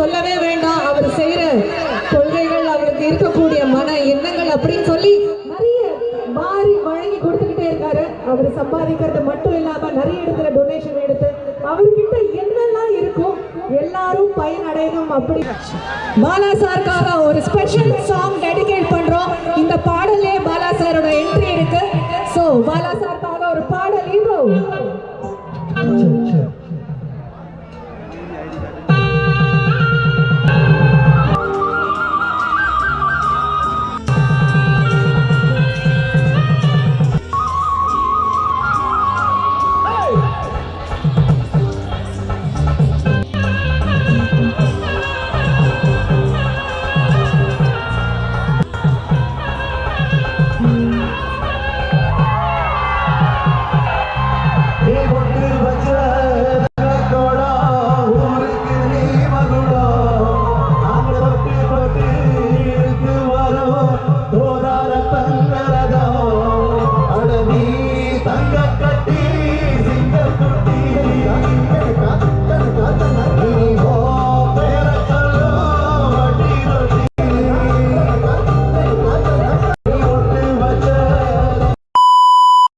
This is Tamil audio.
சொல்லவே வேண்டாம். அவர் செய்யற கொள்கைகள் அவருக்கு இருக்கக்கூடிய மன எண்ணங்கள் அப்படின்னு சொல்லி நிறைய மாறி வழங்கி கொடுத்துக்கிட்டே இருக்காரு. அவர் சம்பாதிக்கிறது மட்டும் இல்லாம நிறைய இடத்துல டொனேஷன் எடுத்து அவர்கிட்ட என்னெல்லாம் இருக்கும் எல்லாரும் பயனடையணும் அப்படி. பாலா சாருக்காக ஒரு ஸ்பெஷல் சாங் டெடிகேட் பண்றோம். இந்த பாடலே பாலா சாரோட என்ட்ரி இருக்கு. ஸோ பாலா சாருக்காக ஒரு பாடல் இதோ. Baba.